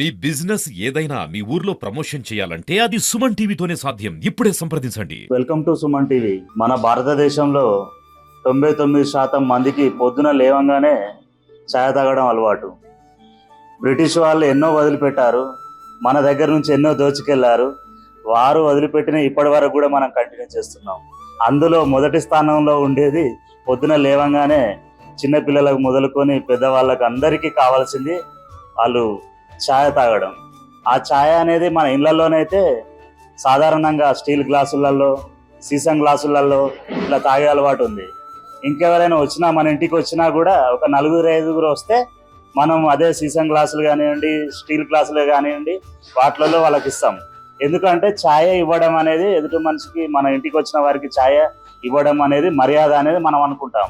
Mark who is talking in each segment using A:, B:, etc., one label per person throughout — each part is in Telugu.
A: మీ బిజినెస్ ఏదైనా మీ ఊర్లో ప్రమోషన్ చేయాలంటే అది సుమన్ టీవీతోనే సాధ్యం. ఇప్పుడే సంప్రదించండి.
B: Welcome to Suman TV. మన భారతదేశంలో తొంభై తొమ్మిది శాతం మందికి పొద్దున లేవంగానే ఛాయ్ తాగడం అలవాటు. బ్రిటిష్ వాళ్ళు ఎన్నో వదిలిపెట్టారు. మన దగ్గర నుంచి ఎన్నో దోచుకెళ్ళారు. వారు వదిలిపెట్టిన ఇప్పటి వరకు కూడా మనం కంటిన్యూ చేస్తున్నాం. అందులో మొదటి స్థానంలో ఉండేది పొద్దున లేవంగానే చిన్నపిల్లలకు మొదలుకొని పెద్దవాళ్ళకి అందరికీ కావాల్సింది వాళ్ళు ఛాయ్ తాగడం. ఆ ఛాయ్ అనేది మన ఇళ్ళలోనైతే సాధారణంగా స్టీల్ గ్లాసులలో సీసం గ్లాసులలో ఇట్లా తాగే అలవాటు ఉంది. ఇంకెవరైనా వచ్చినా మన ఇంటికి వచ్చినా కూడా ఒక నలుగురు ఐదుగురు వస్తే మనం అదే సీసం గ్లాసులు కానివ్వండి స్టీల్ గ్లాసులు కానివ్వండి వాటిలలో వాళ్ళకి ఇస్తాం. ఎందుకంటే ఛాయ ఇవ్వడం అనేది ఎదుటి మనిషికి మన ఇంటికి వచ్చిన వారికి ఛాయ ఇవ్వడం అనేది మర్యాద అనేది మనం అనుకుంటాం.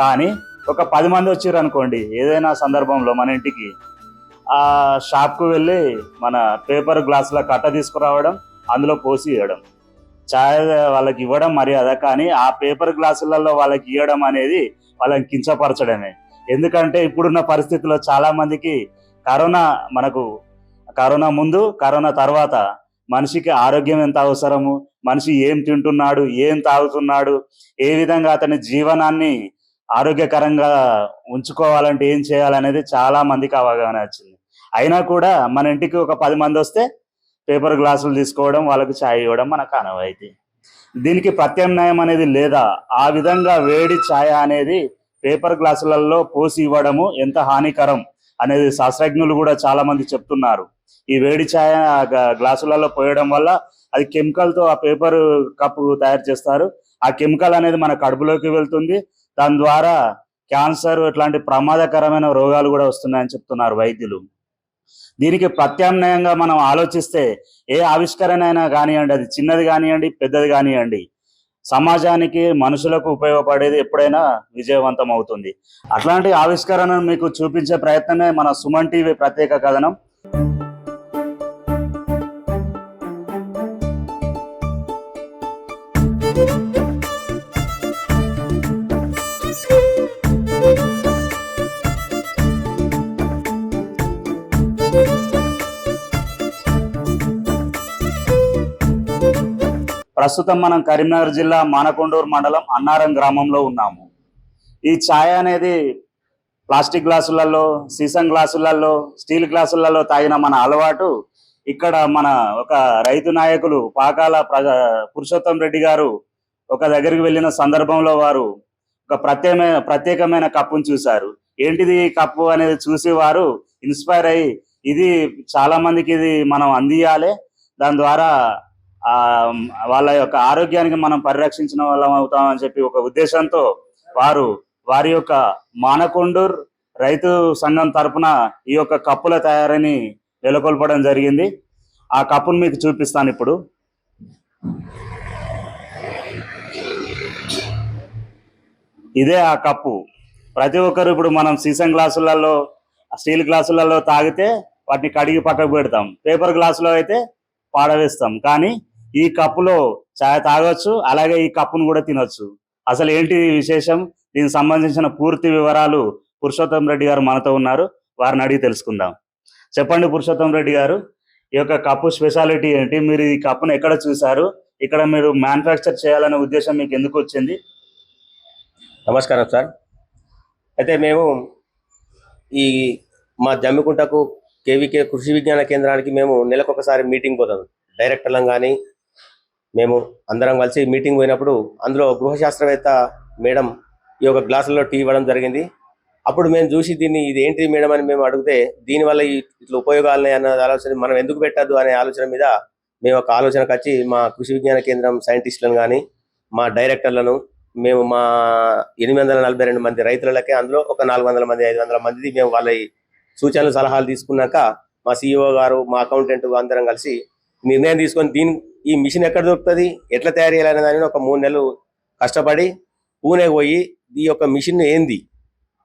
B: కానీ ఒక పది మంది వచ్చారు అనుకోండి ఏదైనా సందర్భంలో మన ఇంటికి ఆ షాప్కు వెళ్ళి మన పేపర్ గ్లాసుల కట్ట తీసుకురావడం అందులో పోసి ఇవ్వడం ఛాయ్ వాళ్ళకి ఇవ్వడం మర్యాద కానీ ఆ పేపర్ గ్లాసులలో వాళ్ళకి ఇవ్వడం అనేది వాళ్ళని కించపరచడమే. ఎందుకంటే ఇప్పుడున్న పరిస్థితుల్లో చాలా మందికి కరోనా మనకు కరోనా ముందు కరోనా తర్వాత మనిషికి ఆరోగ్యం ఎంత అవసరము మనిషి ఏం తింటున్నాడు ఏం తాగుతున్నాడు ఏ విధంగా అతని జీవనాన్ని ఆరోగ్యకరంగా ఉంచుకోవాలంటే ఏం చేయాలనేది చాలా మందికి అవగాహన వచ్చింది. అయినా కూడా మన ఇంటికి ఒక పది మంది వస్తే పేపర్ గ్లాసులు తీసుకోవడం వాళ్ళకి ఛాయ్ ఇవ్వడం మనకు ఆనవాయితీ. దీనికి ప్రత్యామ్నాయం అనేది లేదా? ఆ విధంగా వేడి ఛాయ అనేది పేపర్ గ్లాసులలో పోసి ఇవ్వడము ఎంత హానికరం అనేది శాస్త్రజ్ఞులు కూడా చాలా మంది చెప్తున్నారు. ఈ వేడి ఛాయ గ్లాసులలో పోయడం వల్ల అది కెమికల్తో ఆ పేపర్ కప్ తయారు చేస్తారు. ఆ కెమికల్ అనేది మన కడుపులోకి వెళ్తుంది. దాని ద్వారా క్యాన్సర్ ఇట్లాంటి ప్రమాదకరమైన రోగాలు కూడా వస్తున్నాయని చెప్తున్నారు వైద్యులు. దీనికి ప్రత్యామ్నాయంగా మనం ఆలోచిస్తే ఏ ఆవిష్కరణ అయినా కానివ్వండి అది చిన్నది కానివ్వండి పెద్దది కానివ్వండి సమాజానికి మనుషులకు ఉపయోగపడేది ఎప్పుడైనా విజయవంతం అవుతుంది. అట్లాంటి ఆవిష్కరణను మీకు చూపించే ప్రయత్నమే మన సుమన్ టీవీ ప్రత్యేక కథనం. ప్రస్తుతం మనం కరీంనగర్ జిల్లా మానకొండూరు మండలం అన్నారం గ్రామంలో ఉన్నాము. ఈ ఛాయ అనేది ప్లాస్టిక్ గ్లాసులలో సీసం గ్లాసులలో స్టీల్ గ్లాసులలో తాగిన మన అలవాటు. ఇక్కడ మన ఒక రైతు నాయకులు పాకాల ప్రజ పురుషోత్తం రెడ్డి గారు ఒక దగ్గరికి వెళ్ళిన సందర్భంలో వారు ఒక ప్రత్యేకమైన ప్రత్యేకమైన కప్పును చూశారు. ఏంటిది కప్పు అనేది చూసి వారు ఇన్స్పైర్ అయ్యి ఇది చాలా మందికి ఇది మనం అందియాలి. దాని ద్వారా వాళ్ళ యొక్క ఆరోగ్యానికి మనం పరిరక్షించిన వాళ్ళం అవుతామని చెప్పి ఒక ఉద్దేశంతో వారు వారి యొక్క మానకొండూర్ రైతు సంఘం తరపున ఈ యొక్క కప్పుల తయారీని నెలకొల్పడం జరిగింది. ఆ కప్పును మీకు చూపిస్తాను ఇప్పుడు. ఇదే ఆ కప్పు. ప్రతి ఒక్కరు ఇప్పుడు మనం సీసం గ్లాసులలో స్టీల్ గ్లాసులలో తాగితే వాటిని కడిగి పక్కకు పెడతాం. పేపర్ గ్లాసులో అయితే పాడవేస్తాం. కానీ ఈ కప్పులో చాయ్ తాగొచ్చు అలాగే ఈ కప్పును కూడా తినొచ్చు. అసలు ఏంటి విశేషం? దీనికి సంబంధించిన పూర్తి వివరాలు పురుషోత్తం రెడ్డి గారు మనతో ఉన్నారు. వారిని అడిగి తెలుసుకుందాం. చెప్పండి పురుషోత్తం రెడ్డి గారు ఈ యొక్క కప్పు స్పెషాలిటీ ఏంటి? మీరు ఈ కప్పును ఎక్కడ చూసారు ఇక్కడ మీరు మ్యానుఫ్యాక్చర్ చేయాలనే ఉద్దేశం మీకు ఎందుకు వచ్చింది?
C: నమస్కారం సార్. అయితే మేము ఈ మా జమ్మికుంటకు కేవీకే కృషి విజ్ఞాన కేంద్రానికి మేము నెలకొకసారి మీటింగ్ పోతాం. డైరెక్టర్లం కానీ మేము అందరం కలిసి మీటింగ్ పోయినప్పుడు అందులో గృహశాస్త్రవేత్త మేడం ఈ యొక్క గ్లాసుల్లో టీ ఇవ్వడం జరిగింది. అప్పుడు మేము చూసి దీన్ని ఇది ఏంటి మేడం అని మేము అడిగితే దీనివల్ల ఈ ఇట్లా ఉపయోగాలు అన్న ఆలోచన మనం ఎందుకు పెట్టద్దు అనే ఆలోచన మీద మేము ఒక ఆలోచనకు వచ్చి మా కృషి విజ్ఞాన కేంద్రం సైంటిస్టులను కానీ మా డైరెక్టర్లను మేము మా ఎనిమిది వందల నలభై రెండు మంది రైతులకే అందులో ఒక నాలుగు వందల మంది ఐదు వందల మంది మేము వాళ్ళ సూచనలు సలహాలు తీసుకున్నాక మా సిఇఓ గారు మా అకౌంటెంట్ అందరం కలిసి నిర్ణయం తీసుకొని దీని ఈ మిషన్ ఎక్కడ దొరుకుతుంది ఎట్లా తయారు చేయాలనే దానిని ఒక మూడు నెలలు కష్టపడి పూణే పోయి ఈ యొక్క మిషన్ ఏంది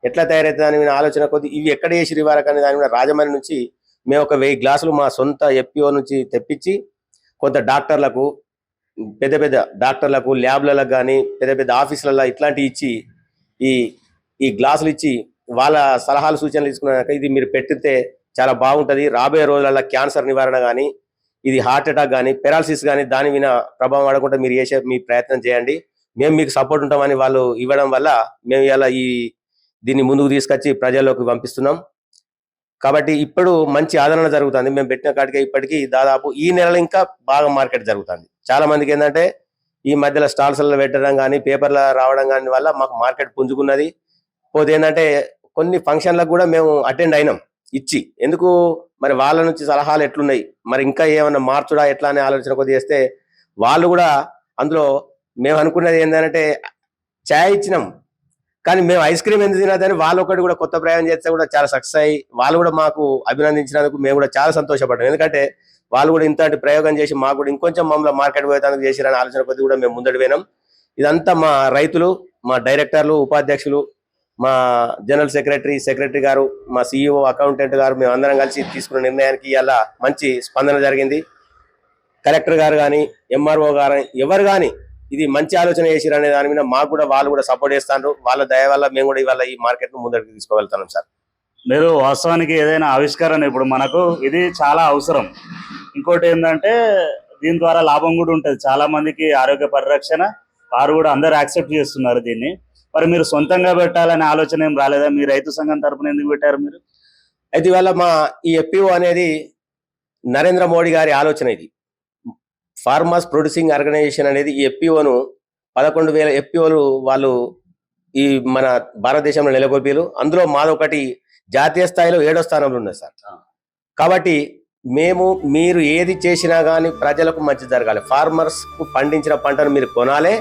C: ఎట్లా తయారవుతుంది దాని మీద ఆలోచన కొద్ది ఇవి ఎక్కడ చేసిరు ఇవ్వరకు అనే దాని మీద రాజమండ్రి నుంచి మేము ఒక వెయ్యి గ్లాసులు మా సొంత ఎఫ్పిఓ నుంచి తెప్పించి కొంత డాక్టర్లకు పెద్ద పెద్ద డాక్టర్లకు ల్యాబ్లకు కానీ పెద్ద పెద్ద ఆఫీసులలో ఇట్లాంటివి ఇచ్చి ఈ ఈ గ్లాసులు ఇచ్చి వాళ్ళ సలహాలు సూచనలు తీసుకున్నాక ఇది మీరు పెట్టితే చాలా బాగుంటుంది. రాబోయే రోజులలో క్యాన్సర్ నివారణ కానీ ఇది హార్ట్ అటాక్ కానీ పెరాలసిస్ కానీ దాని మీద ప్రభావం పడకుండా మీరు చేసే మీ ప్రయత్నం చేయండి. మేము మీకు సపోర్ట్ ఉంటామని వాళ్ళు ఇవ్వడం వల్ల మేము ఇలా ఈ దీన్ని ముందుకు తీసుకొచ్చి ప్రజల్లోకి పంపిస్తున్నాం. కాబట్టి ఇప్పుడు మంచి ఆదరణ జరుగుతుంది. మేము పెట్టిన కాడికి ఇప్పటికీ దాదాపు ఈ నెలలో ఇంకా బాగా మార్కెట్ జరుగుతుంది. చాలా మందికి ఏంటంటే ఈ మధ్యలో స్టాల్స్లలో పెట్టడం కానీ పేపర్లో రావడం కానీ వల్ల మాకు మార్కెట్ పుంజుకున్నది. పోతే ఏంటంటే కొన్ని ఫంక్షన్లకు కూడా మేము అటెండ్ అయినాం. ఇచ్చి. ఎందుకు? మరి వాళ్ళ నుంచి సలహాలు ఎట్లున్నాయి? మరి ఇంకా ఏమన్నా మార్చుడా ఎట్లా అనే ఆలోచన కొద్ది చేస్తే వాళ్ళు కూడా అందులో మేము అనుకున్నది ఏంటంటే ఛాయ్ ఇచ్చినాం. కానీ మేము ఐస్ క్రీమ్ ఎందుకు తినదని వాళ్ళు ఒకటి కూడా కొత్త ప్రయాణం చేస్తే కూడా చాలా సక్సెస్ అయ్యి వాళ్ళు కూడా మాకు అభినందించినందుకు మేము కూడా చాలా సంతోషపడ్డాం. ఎందుకంటే వాళ్ళు కూడా ఇంతటి ప్రయోగం చేసి మాకు కూడా ఇంకొంచెం మమ్మల్ని మార్కెట్ పోయేందుకు చేసిరని ఆలోచన కొద్ది కూడా మేము ముందడి పోయినాం ఇదంతా మా రైతులు మా డైరెక్టర్లు ఉపాధ్యక్షులు మా జనరల్ సెక్రటరీ సెక్రటరీ గారు మా సిఇఓ అకౌంటెంట్ గారు మేము అందరం కలిసి తీసుకున్న నిర్ణయానికి ఇవాళ మంచి స్పందన జరిగింది. కలెక్టర్ గారు కానీ ఎంఆర్ఓ గారు ఎవరు కానీ ఇది మంచి ఆలోచన చేసిరు అనే దాని మీద మాకు కూడా వాళ్ళు కూడా సపోర్ట్ చేస్తారు వాళ్ళ దయ వల్ల మేము కూడా ఇవాళ ఈ మార్కెట్ను ముందరికి తీసుకువెళ్తున్నాం సార్.
B: మీరు వాస్తవానికి ఏదైనా ఆవిష్కరణ ఇప్పుడు మనకు ఇది చాలా అవసరం. ఇంకోటి ఏంటంటే దీని ద్వారా లాభం కూడా ఉంటుంది. చాలా మందికి ఆరోగ్య పరిరక్షణ వారు కూడా అందరు యాక్సెప్ట్ చేస్తున్నారు దీన్ని. మరి మీరు సొంతంగా పెట్టాలనే ఆలోచన ఏం రాలేదా? మీ రైతు సంఘం తరపున ఎందుకు పెట్టారు మీరు?
C: అయితే ఇవాళ మా ఈ ఎఫ్పిఓ అనేది నరేంద్ర మోడీ గారి ఆలోచన ఇది. ఫార్మర్స్ ప్రొడ్యూసింగ్ ఆర్గనైజేషన్ అనేది ఈ ఎఫ్పిఓను పదకొండు వేల ఎఫ్పిఓలు వాళ్ళు ఈ మన భారతదేశంలో నెలకొల్పారు. అందులో మాదొకటి జాతీయ స్థాయిలో ఏడో స్థానంలో ఉన్నది సార్. కాబట్టి మేము మీరు ఏది చేసినా కానీ ప్రజలకు మంచి జరగాలి. ఫార్మర్స్కు పండించిన పంటను మీరు కొనాలి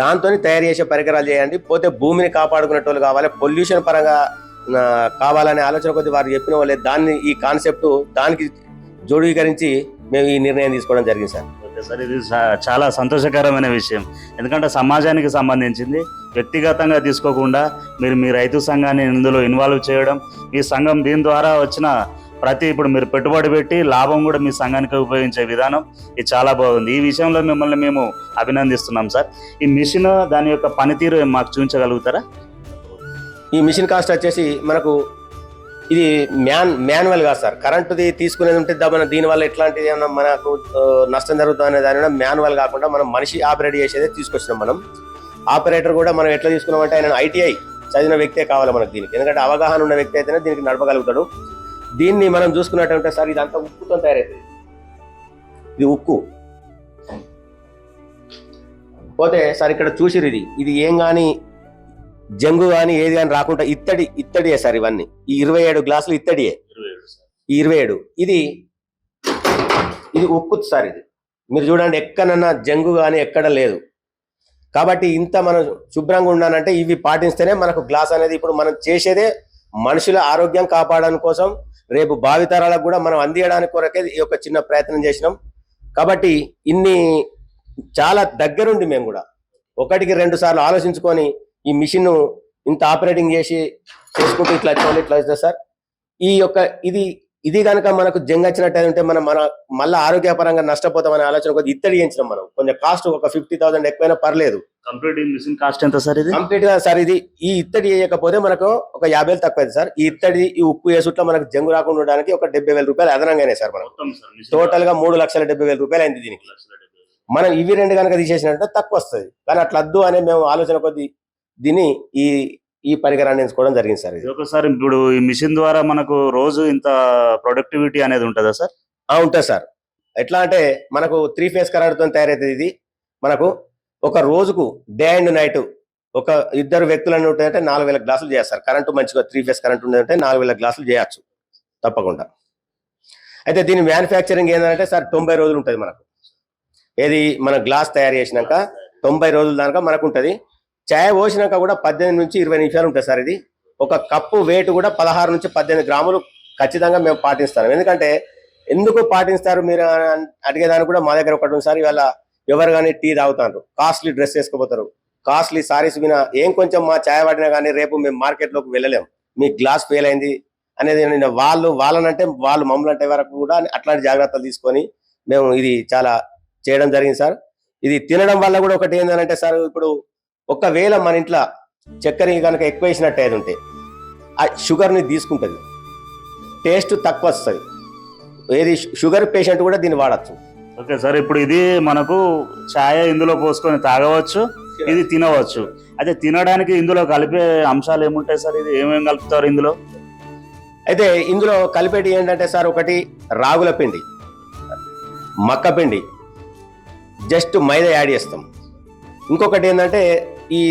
C: దాంతో తయారు చేసే పరికరాలు చేయండి. పోతే భూమిని కాపాడుకునేటోళ్ళు కావాలి పొల్యూషన్ పరంగా కావాలనే ఆలోచన కొద్ది వారు చెప్పిన వాళ్ళే. దాన్ని ఈ కాన్సెప్ట్ దానికి జోడీకరించి మేము ఈ నిర్ణయం తీసుకోవడం జరిగింది సార్.
B: ఓకే సార్ ఇది చాలా సంతోషకరమైన విషయం. ఎందుకంటే సమాజానికి సంబంధించింది వ్యక్తిగతంగా తీసుకోకుండా మీరు మీ రైతు సంఘాన్ని ఇందులో ఇన్వాల్వ్ చేయడం ఈ సంఘం దీని ద్వారా వచ్చిన ప్రతి ఇప్పుడు మీరు పెట్టుబడి పెట్టి లాభం కూడా మీ సంఘానికి ఉపయోగించే విధానం ఇది చాలా బాగుంది. ఈ విషయంలో మిమ్మల్ని మేము అభినందిస్తున్నాం సార్. ఈ మిషన్ దాని యొక్క పనితీరు మాకు చూపించగలుగుతారా?
C: ఈ మిషన్ కాస్ట్ వచ్చేసి మనకు ఇది మ్యాన్ మాన్యువల్ కాదు సార్. కరెంటుది తీసుకునేది ఉంటే మన దీనివల్ల ఎట్లాంటిది ఏమన్నా మనకు నష్టం జరుగుతుంది అనే దాని మాన్యువల్ కాకుండా మనం మనిషి ఆపరేట్ చేసేదే తీసుకొచ్చినాం మనం. ఆపరేటర్ కూడా మనం ఎట్లా తీసుకున్నామంటే ఆయన ఐటీఐ చదివిన వ్యక్తే కావాలి మనకు దీనికి. ఎందుకంటే అవగాహన ఉన్న వ్యక్తి అయితేనే దీనికి నడపగలుగుతాడు. దీన్ని మనం చూసుకున్నట్టుంటే సార్ ఇదంతా ఉక్కుతో తయారైతుంది ఇది ఉక్కు. పోతే సార్ ఇక్కడ చూసిరు ఇది. ఇది ఏం కానీ జంగు కానీ ఏది కానీ రాకుండా ఇత్తడి ఇత్తడియే సార్ ఇవన్నీ. ఈ ఇరవై ఏడు గ్లాసులు ఇత్తడియే. ఈ ఇరవై ఏడు. ఇది ఇది ఉక్కు సార్ ఇది. మీరు చూడండి ఎక్కడన్నా జంగు కానీ ఎక్కడ లేదు. కాబట్టి ఇంత మనం శుభ్రంగా ఉండాలంటే ఇవి పాటిస్తేనే మనకు గ్లాస్ అనేది ఇప్పుడు మనం చేసేదే మనుషుల ఆరోగ్యం కాపాడడం కోసం రేపు భావితరాలకు కూడా మనం అందియడానికి కొరకే ఈ యొక్క చిన్న ప్రయత్నం చేసినాం. కాబట్టి ఇన్ని చాలా దగ్గరుండి మేము కూడా ఒకటికి రెండు సార్లు ఆలోచించుకొని ఈ మిషన్ ఇంత ఆపరేటింగ్ చేసి చేసుకుంటూ ఇట్లా చూడండి ఇట్లా వస్తుంది సార్. ఈ యొక్క ఇది ఇది కనుక మనకు జంగ్ వచ్చినట్టు ఉంటే మనం మన మళ్ళీ ఆరోగ్యపరంగా నష్టపోతామనే ఆలోచన కొద్ది ఇత్తడి చేయించినాం మనం. కొంచెం కాస్ట్ ఒక ఫిఫ్టీ థౌసండ్ ఎక్కువైనా పర్లేదు.
B: కంప్లీట్ మిషన్ కాస్ట్ ఎంత సార్ ఇది?
C: కంప్లీట్గా సార్ ఇది. ఈ ఇత్తడి వేయకపోతే మనకు ఒక యాభై వేలు తక్కువ సార్. ఈ ఇత్తడి ఈ ఉప్పు వేసుట్లో మనకు జంగు రాకుండా ఉండడానికి ఒక డెబ్బై వేల రూపాయలు అదనంగానే సార్ మనం టోటల్గా మూడు లక్షల డెబ్బై వేల రూపాయలు అయింది దీనికి. మనం ఇవి రెండు కనుక తీసేసినట్టు తక్కువ వస్తుంది. కానీ అట్లా వద్దు అనే మేము ఆలోచన కొద్ది దీన్ని ఈ ఈ పరికరాన్ని ఎంచుకోవడం జరిగింది సార్
B: ఒకసారి ఇప్పుడు ఈ మిషన్ ద్వారా మనకు రోజు ఇంత ప్రొడక్టివిటీ అనేది ఉంటుందా సార్?
C: ఆ, ఉంటుంది సార్. ఎట్లా అంటే మనకు త్రీ ఫేస్ కరెంట్తో తయారవుతుంది ఇది. మనకు ఒక రోజుకు డే అండ్ నైట్ ఒక ఇద్దరు వ్యక్తులను ఉంటుందంటే నాలుగు వేల గ్లాసులు చేస్తారు. కరెంటు మంచిగా త్రీ ఫేస్ కరెంట్ ఉందంటే నాలుగు వేల గ్లాసులు చేయొచ్చు. తప్పకుండా. అయితే దీని మ్యానుఫ్యాక్చరింగ్ ఏంటంటే సార్ తొంభై రోజులు ఉంటుంది మనకు. ఏది మన గ్లాస్ తయారు చేసినాక తొంభై రోజుల దాకా మనకు ఉంటుంది. చాయ్ పోసినాక కూడా పద్దెనిమిది నుంచి ఇరవై నిమిషాలు ఉంటుంది సార్ ఇది. ఒక కప్పు వెయిట్ కూడా పదహారు నుంచి పద్దెనిమిది గ్రాములు ఖచ్చితంగా మేము పాటిస్తాం. ఎందుకంటే ఎందుకు పాటిస్తారు మీరు అడిగేదానికి కూడా మా దగ్గర ఒకటి ఉంది సార్. ఇవాళ ఎవరు కానీ టీ తాగుతారు కాస్ట్లీ డ్రెస్ వేసుకోపోతారు. కాస్ట్లీ సారీస్ మీద ఏం కొంచెం మా ఛాయ్ పడినా కానీ రేపు మేము మార్కెట్లోకి వెళ్ళలేము మీ గ్లాస్ ఫెయిల్ అయింది అనేది నేను వాళ్ళు వాళ్ళనంటే వాళ్ళు మమ్మల్ని అంటే వరకు కూడా అట్లాంటి జాగ్రత్తలు తీసుకొని మేము ఇది చాలా చేయడం జరిగింది సార్. ఇది తినడం వల్ల కూడా ఒకటి ఏంటంటే సార్ ఇప్పుడు ఒకవేళ మన ఇంట్లో చక్కెర కనుక ఎక్కువ వేసినట్టు ఏది ఉంటే ఆ షుగర్ని తీసుకుంటుంది. టేస్ట్ తక్కువ వస్తుంది. ఏది షుగర్ పేషెంట్ కూడా దీన్ని వాడచ్చు.
B: ఓకే సార్ ఇప్పుడు ఇది మనకు ఛాయ ఇందులో పోసుకొని తాగవచ్చు ఇది తినవచ్చు. అయితే తినడానికి ఇందులో కలిపే అంశాలు ఏముంటాయి సార్? ఇది ఏమేమి కలుపుతారు ఇందులో?
C: అయితే ఇందులో కలిపేటి ఏంటంటే సార్ ఒకటి రాగుల పిండి మక్క పిండి జస్ట్ మైదా యాడ్ చేస్తాం. ఇంకొకటి ఏంటంటే ఈ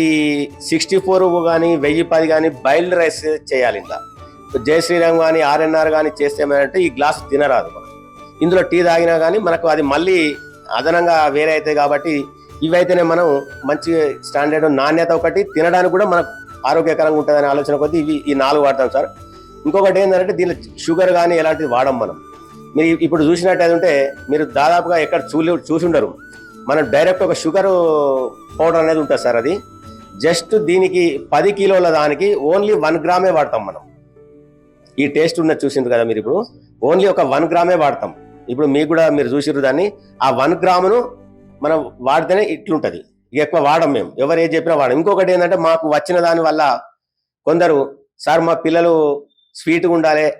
C: సిక్స్టీ ఫోర్ కానీ వెయ్యి పది కానీ బయల్డ్ రైస్ చేయాలి ఇంకా జయ శ్రీరామ్ కానీ ఆర్ఎన్ఆర్ కానీ చేస్తే ఏమంటే ఈ గ్లాస్ తినరాదు. ఇందులో టీ తాగినా కానీ మనకు అది మళ్ళీ అదనంగా వేరే అవుతాయి కాబట్టి ఇవైతేనే మనం మంచి స్టాండర్డ్ నాణ్యత ఒకటి తినడానికి కూడా మనకు ఆరోగ్యకరంగా ఉంటుందనే ఆలోచన కొద్దీ ఇవి ఈ నాలుగు వాడతాం సార్. ఇంకొకటి ఏంటంటే దీనిలో షుగర్ కానీ ఎలాంటిది వాడం మనం. మీరు ఇప్పుడు చూసినట్టు ఉంటే మీరు దాదాపుగా ఎక్కడ చూలి చూసి ఉండరు మనం డైరెక్ట్ ఒక షుగర్ పౌడర్ అనేది ఉంటుంది సార్ అది. జస్ట్ దీనికి పది కిలోల దానికి ఓన్లీ వన్ గ్రామే వాడతాం మనం. ఈ టేస్ట్ ఉన్నది చూసింది కదా మీరు ఇప్పుడు. ఓన్లీ ఒక వన్ గ్రామే వాడతాం. ఇప్పుడు మీకు కూడా మీరు చూసిర్రు దాన్ని ఆ వన్ గ్రామును మనం వాడితేనే ఇట్లుంటుంది. ఎక్కువ వాడం మేము. ఎవరు ఏది చెప్పినా వాడం. ఇంకొకటి ఏంటంటే మాకు వచ్చిన దాని వల్ల కొందరు సార్ మా పిల్లలు స్వీట్గా ఉండాలి.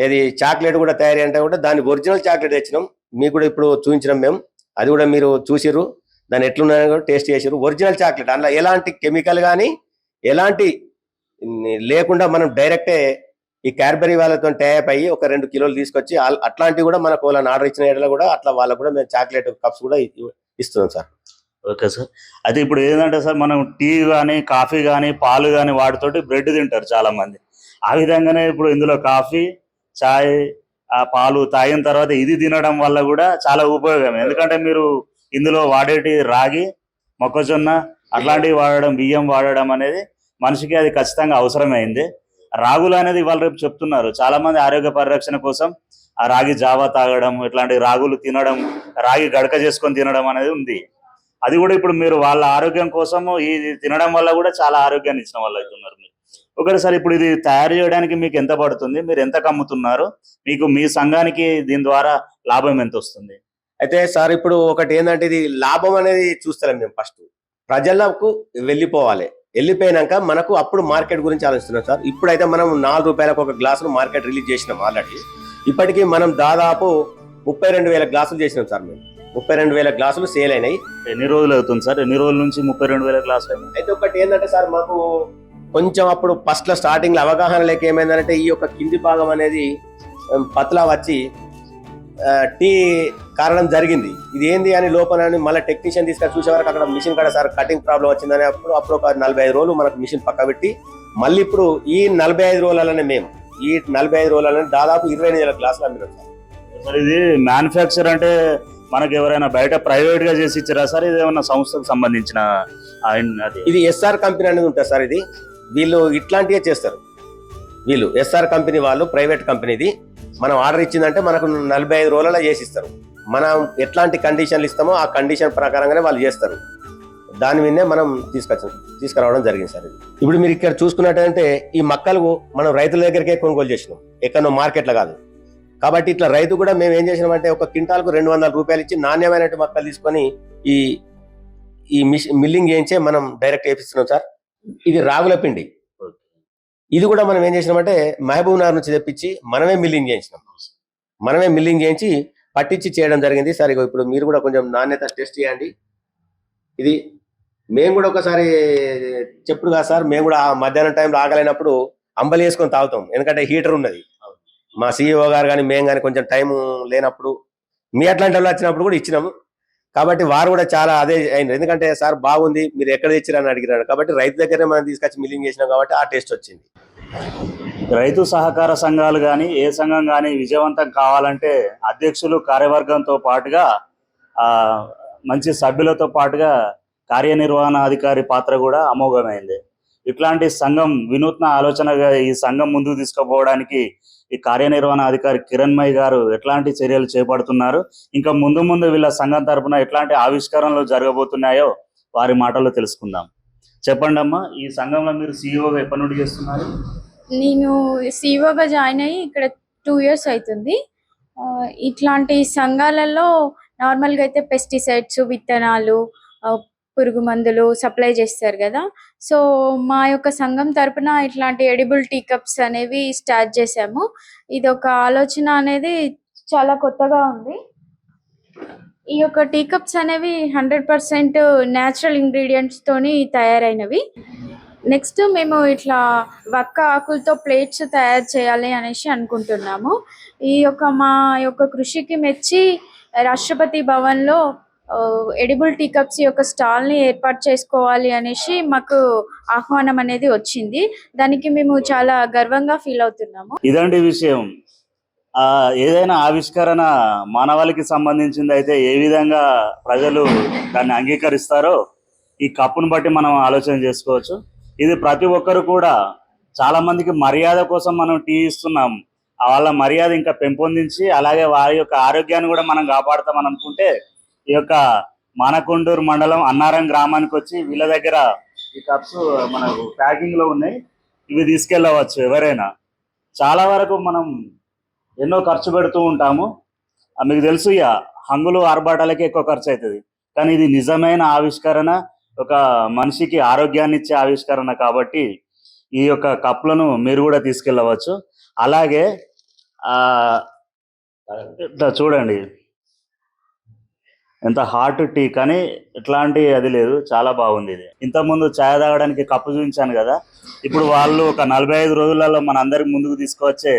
C: ఏది చాక్లెట్ కూడా తయారీ అంటే కూడా దాని ఒరిజినల్ చాక్లెట్ తెచ్చినాం. మీకు కూడా ఇప్పుడు చూపించినాం మేము. అది కూడా మీరు చూసిర్రు. దాన్ని ఎట్లున్నాయో కూడా టేస్ట్ చేసారు ఒరిజినల్ చాక్లెట్. అందులో ఎలాంటి కెమికల్ కానీ ఎలాంటి లేకుండా మనం డైరెక్టే ఈ క్యాడ్బరీ వాళ్ళతో టైప్ అయ్యి ఒక రెండు కిలోలు తీసుకొచ్చి అట్లాంటివి కూడా మనకు వాళ్ళని ఆర్డర్ ఇచ్చిన ఏడలో కూడా అట్లా వాళ్ళకు కూడా మేము చాక్లెట్ కప్స్ కూడా ఇస్తున్నాం సార్.
B: Okay sir. అయితే ఇప్పుడు ఏంటంటే సార్ మనం టీ కానీ కాఫీ కానీ పాలు కానీ వాటితోటి బ్రెడ్ తింటారు చాలా మంది ఆ విధంగానే ఇప్పుడు ఇందులో కాఫీ చాయ్ ఆ పాలు తాగిన తర్వాత ఇది తినడం వల్ల కూడా చాలా ఉపయోగం ఎందుకంటే మీరు ఇందులో వాడేటి రాగి మొక్కజొన్న అట్లాంటివి వాడడం బియ్యం వాడడం అనేది మనిషికి అది ఖచ్చితంగా అవసరమైంది. రాగులు అనేది ఇవాళ రేపు చెప్తున్నారు. చాలా మంది ఆరోగ్య పరిరక్షణ కోసం ఆ రాగి జావా తాగడం ఇట్లాంటి రాగులు తినడం రాగి గడక చేసుకొని తినడం అనేది ఉంది. అది కూడా ఇప్పుడు మీరు వాళ్ళ ఆరోగ్యం కోసము ఇది తినడం వల్ల కూడా చాలా ఆరోగ్యాన్ని ఇచ్చిన వాళ్ళు అవుతున్నారు మీరు. సార్ ఇప్పుడు ఇది తయారు చేయడానికి మీకు ఎంత పడుతుంది? మీరు ఎంత కమ్ముతున్నారు? మీకు మీ సంఘానికి దీని ద్వారా లాభం ఎంత వస్తుంది?
C: అయితే సార్ ఇప్పుడు ఒకటి ఏంటంటే ఇది లాభం అనేది చూస్తలేం మేము ఫస్ట్. ప్రజలకు వెళ్ళిపోవాలి. వెళ్ళిపోయినాక మనకు అప్పుడు మార్కెట్ గురించి ఆలోచిస్తున్నాం సార్. ఇప్పుడైతే మనం నాలుగు రూపాయలకు ఒక గ్లాసును మార్కెట్ రిలీజ్ చేసినాం ఆల్రెడీ. ఇప్పటికీ మనం దాదాపు ముప్పై రెండు వేల గ్లాసులు చేసినాం సార్ మేము. ముప్పై రెండు వేల గ్లాసులు సేల్ అయినాయి.
B: ఎన్ని రోజులు అవుతుంది సార్? ఎన్ని రోజుల నుంచి ముప్పై రెండు వేల గ్లాసులు అయింది?
C: అయితే ఒకటి ఏంటంటే సార్ మాకు కొంచెం అప్పుడు ఫస్ట్లో స్టార్టింగ్లో అవగాహన లేక ఏమైందంటే ఈ యొక్క కింది భాగం అనేది పతలా వచ్చి టీ కారణం జరిగింది. ఇది ఏంది అని లోపల అని మళ్ళీ టెక్నీషియన్ తీసుకొని చూసే వరకు అక్కడ మిషన్ కాడ సార్ కటింగ్ ప్రాబ్లం వచ్చిందని అప్పుడు అప్పుడు ఒక నలభై ఐదు రోజులు మనకు మిషన్ పక్క పెట్టి మళ్ళీ ఇప్పుడు ఈ నలభై ఐదు రోజులనే మేము ఈ నలభై ఐదు రోజులనే దాదాపు ఇరవై ఎనిమిది వేల గ్లాసులు అమ్మినాం సార్.
B: సార్ ఇది మ్యానుఫ్యాక్చర్ అంటే మనకి ఎవరైనా బయట ప్రైవేట్గా చేసి ఇచ్చారా సార్? ఇది ఏమన్నా సంస్థకు సంబంధించిన
C: ఇది ఎస్ఆర్ కంపెనీ అనేది ఉంటుంది సార్ ఇది. వీళ్ళు ఇట్లాంటివే చేస్తారు. వీళ్ళు ఎస్ఆర్ కంపెనీ వాళ్ళు ప్రైవేట్ కంపెనీది మనం ఆర్డర్ ఇచ్చిందంటే మనకు నలభై ఐదు రోజులలో చేసి ఇస్తారు. మనం ఎట్లాంటి కండిషన్లు ఇస్తామో ఆ కండిషన్ ప్రకారంగానే వాళ్ళు చేస్తారు. దాని మీదనే మనం తీసుకొచ్చాం తీసుకురావడం జరిగింది సార్ ఇది. ఇప్పుడు మీరు ఇక్కడ చూసుకున్నట్టంటే ఈ మక్కలు మనం రైతుల దగ్గరికే కొనుగోలు చేసినాం. ఎక్కడో మార్కెట్లో కాదు. కాబట్టి ఇట్లా రైతు కూడా మేము ఏం చేసినామంటే ఒక క్వింటాల్కు రెండు వందల రూపాయలు ఇచ్చి నాణ్యమైన మొక్కలు తీసుకొని ఈ ఈ మిషన్ మిల్లింగ్ చేయించే మనం డైరెక్ట్ వేపిస్తున్నాం సార్. ఇది రాగుల పిండి. ఇది కూడా మనం ఏం చేసినామంటే మహబూబ్ నగర్ నుంచి తెప్పించి మనమే మిల్లింగ్ చేయించినాం. మనమే మిల్లింగ్ చేయించి పట్టించి చేయడం జరిగింది. సరే ఇగో ఇప్పుడు మీరు కూడా కొంచెం నాణ్యత టెస్ట్ చేయండి. ఇది మేము కూడా ఒకసారి చెప్పుడు కదా సార్ మేము కూడా మధ్యాహ్నం టైంలో ఆగలేనప్పుడు అంబలి వేసుకొని తాగుతాం. ఎందుకంటే హీటర్ ఉన్నది. మా సీఈఓ గారు కానీ మేము కానీ కొంచెం టైం లేనప్పుడు మీ అట్లాంటి వాళ్ళు వచ్చినప్పుడు కూడా ఇచ్చినాము. కాబట్టి వారు కూడా చాలా అదే అయినారు. ఎందుకంటే సార్ బాగుంది మీరు ఎక్కడ తెచ్చారని అడిగినారు. కాబట్టి రైతు దగ్గరే మనం తీసుకొచ్చి మిల్లింగ్ చేసినాం కాబట్టి ఆ టేస్ట్ వచ్చింది.
B: రైతు సహకార సంఘాలు కానీ ఏ సంఘం కానీ విజయవంతం కావాలంటే అధ్యక్షులు కార్యవర్గంతో పాటుగా ఆ మంచి సభ్యులతో పాటుగా కార్యనిర్వహణ అధికారి పాత్ర కూడా అమోఘమైంది. ఇట్లాంటి సంఘం వినూత్న ఆలోచనగా ఈ సంఘం ముందుకు తీసుకుపోవడానికి ఈ కార్యనిర్వహణ అధికారి కిరణ్మయ్ గారు ఎట్లాంటి చర్యలు చేపడుతున్నారు ఇంకా ముందు ముందు వీళ్ళ సంఘం తరపున ఎట్లాంటి ఆవిష్కరణలు జరగబోతున్నాయో వారి మాటల్లో తెలుసుకుందాం. చెప్పండి అమ్మా ఈ సంఘంలో మీరు సీఈఓగా ఎప్పటి నుండి చేస్తున్నారు?
D: నేను సీఓగా జాయిన్ అయ్యి ఇక్కడ టూ ఇయర్స్ అవుతుంది ఇట్లాంటి సంఘాలలో నార్మల్గా అయితే పెస్టిసైడ్స్ విత్తనాలు పురుగు మందులు సప్లై చేస్తారు కదా. సో మా యొక్క సంఘం తరపున ఇట్లాంటి ఎడిబుల్ టీ కప్స్ అనేవి స్టార్ట్ చేసాము ఇది ఒక ఆలోచన అనేది చాలా కొత్తగా ఉంది. ఈ యొక్క టీ కప్స్ అనేవి హండ్రెడ్ పర్సెంట్ న్యాచురల్ ఇంగ్రీడియంట్స్ తోని తయారైనవి. నెక్స్ట్ మేము ఇట్లా వక్క ఆకులతో ప్లేట్స్ తయారు చేయాలి అనేసి అనుకుంటున్నాము. ఈ యొక్క మా యొక్క కృషికి మెచ్చి రాష్ట్రపతి భవన్లో ఎడిబుల్ టీ కప్స్ యొక్క స్టాల్ని ఏర్పాటు చేసుకోవాలి అనేసి మాకు ఆహ్వానం అనేది వచ్చింది. దానికి మేము చాలా గర్వంగా ఫీల్ అవుతున్నాము.
B: ఇదండి విషయం. ఆ ఏదైనా ఆవిష్కరణ మానవాళికి సంబంధించింది అయితే ఏ విధంగా ప్రజలు దాన్ని అంగీకరిస్తారో ఈ కప్పును బట్టి మనం ఆలోచన చేసుకోవచ్చు. ఇది ప్రతి ఒక్కరు కూడా చాలా మందికి మర్యాద కోసం మనం టీ ఇస్తున్నాం. వాళ్ళ మర్యాద ఇంకా పెంపొందించి అలాగే వారి యొక్క ఆరోగ్యాన్ని కూడా మనం కాపాడుతాం అనుకుంటే ఈ యొక్క మానకొండూరు మండలం అన్నారం గ్రామానికి వచ్చి వీళ్ళ దగ్గర ఈ కప్స్ మనకు ప్యాకింగ్లో ఉన్నాయి. ఇవి తీసుకెళ్ళవచ్చు ఎవరైనా. చాలా వరకు మనం ఎన్నో ఖర్చు పెడుతూ ఉంటాము. మీకు తెలుసు ఇక హంగులు ఆర్భాటాలకే ఎక్కువ ఖర్చు అవుతుంది. కానీ ఇది నిజమైన ఆవిష్కరణ. ఒక మనిషికి ఆరోగ్యాన్ని ఇచ్చే ఆవిష్కరణ కాబట్టి ఈ యొక్క కప్లను మీరు కూడా తీసుకెళ్ళవచ్చు. అలాగే ఇట్లా చూడండి. ఎంత హాట్ టీ కానీ ఎట్లాంటి అది లేదు. చాలా బాగుంది ఇది. ఇంతకుముందు ఛాయ్ తాగడానికి కప్పు చూపించాను కదా. ఇప్పుడు వాళ్ళు ఒక నలభై ఐదు రోజులలో మన అందరికి ముందుకు తీసుకువచ్చే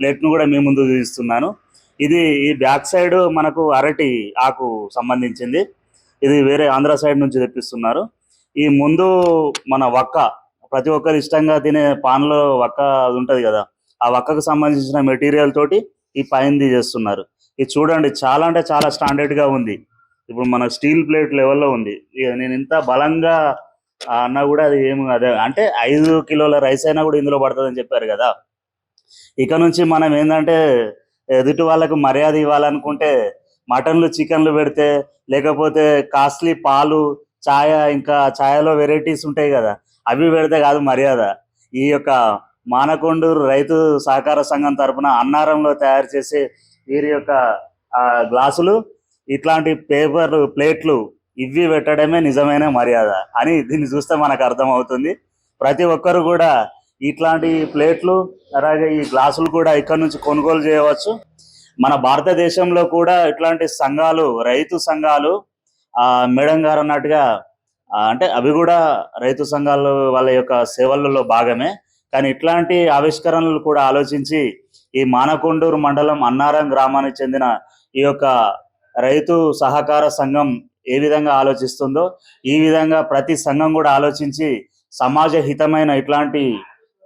B: ప్లేట్ను కూడా మీ ముందు చూపిస్తున్నాను ఇది ఈ బ్యాక్ సైడ్ మనకు అరటి ఆకు సంబంధించింది. ఇది వేరే ఆంధ్ర సైడ్ నుంచి తెప్పిస్తున్నారు. ఈ ముందు మన వక్క ప్రతి ఒక్కరు ఇష్టంగా తినే పాన్లో వక్క అది ఉంటుంది కదా ఆ వక్కకు సంబంధించిన మెటీరియల్ తోటి ఈ పైంది చేస్తున్నారు ఇది చూడండి చాలా అంటే చాలా స్టాండర్డ్గా ఉంది. ఇప్పుడు మన స్టీల్ ప్లేట్ లెవెల్లో ఉంది. ఇక నేను ఇంత బలంగా అన్నా కూడా అది ఏమి అదే అంటే ఐదు కిలోల రైస్ అయినా కూడా ఇందులో పడుతుందని చెప్పారు కదా. ఇక నుంచి మనం ఏంటంటే ఎదుటి వాళ్ళకు మర్యాద ఇవ్వాలనుకుంటే మటన్లు చికెన్లు పెడితే లేకపోతే కాస్ట్లీ పాలు ఛాయ ఇంకా ఛాయలో వెరైటీస్ ఉంటాయి కదా అవి పెడితే కాదు మర్యాద. ఈ యొక్క మానకొండూరు రైతు సహకార సంఘం తరపున అన్నారంలో తయారు చేసే వీరి యొక్క గ్లాసులు ఇట్లాంటి పేపర్ ప్లేట్లు ఇవి పెట్టడమే నిజమైన మర్యాద అని దీన్ని చూస్తే మనకు అర్థమవుతుంది. ప్రతి ఒక్కరు కూడా ఇట్లాంటి ప్లేట్లు అలాగే ఈ గ్లాసులు కూడా ఇక్కడ నుంచి కొనుగోలు చేయవచ్చు. మన భారతదేశంలో కూడా ఇట్లాంటి సంఘాలు రైతు సంఘాలు ఆ మేడం గారు అన్నట్టుగా అంటే అవి కూడా రైతు సంఘాలు వాళ్ళ యొక్క సేవలలో భాగమే. కానీ ఇట్లాంటి ఆవిష్కరణలు కూడా ఆలోచించి ఈ మానకొండూరు మండలం అన్నారం గ్రామానికి చెందిన ఈ యొక్క రైతు సహకార సంఘం ఏ విధంగా ఆలోచిస్తుందో ఈ విధంగా ప్రతి సంఘం కూడా ఆలోచించి సమాజ హితమైన ఇట్లాంటి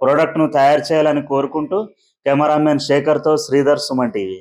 B: ప్రోడక్ట్ను తయారు చేయాలని కోరుకుంటూ కెమెరామెన్ శేఖర్తో శ్రీధర్ సుమన్ టీవీ.